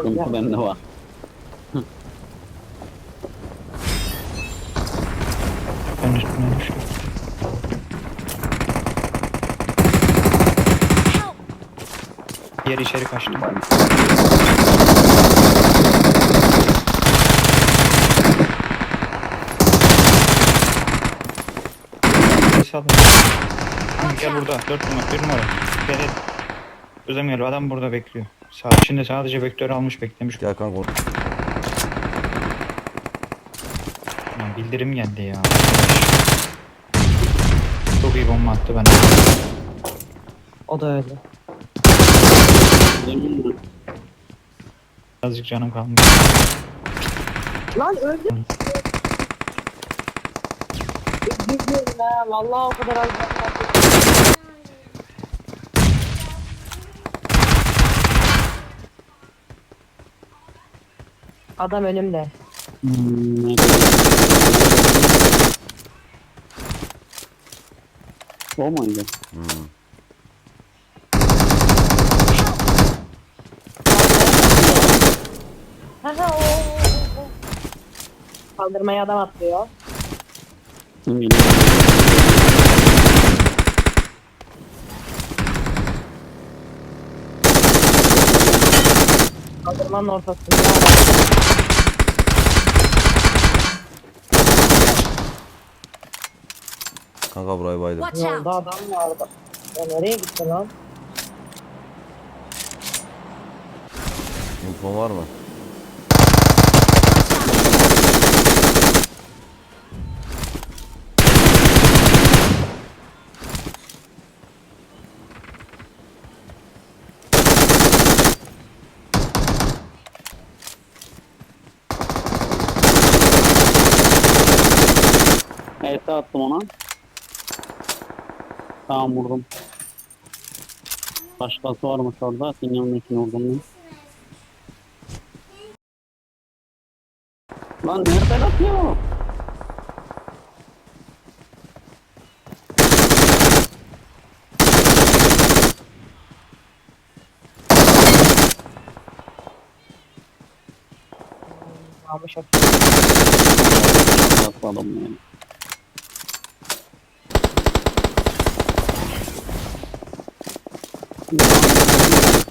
Sıkıntı bende var. Ben üstüne düştüm. Diğer içeri kaçtı. Ses alın. Tamam, Gel burada. Dört numara. Bir numara. Gel geliyor. Adam burada bekliyor. Sağ içinde sadece vektör almış beklemiş. Gel kanka. Lan bildirim geldi ya. Çok iyi bomba attı bana. O da öyle. Azıcık canım kalmış. Lan öldüm. Bilmiyorum ha. Vallahi o kadar az Adam önümde. Hmm, ne O muydu? Hmm. Ha ha o, o, o. Kaldırmaya adam atlıyor. Geliyor? Kaldırmanın ortasında. Kanka burayı baydım. Yolda adam vardı. Ya nereye gitti lan? Info var mı? Evet attım ona. Tamam vurdum. Başkası varmış orada. Senin yanındakini vurdum ben. Lan nereden atıyor? Almış o. Atladım yani. よかった。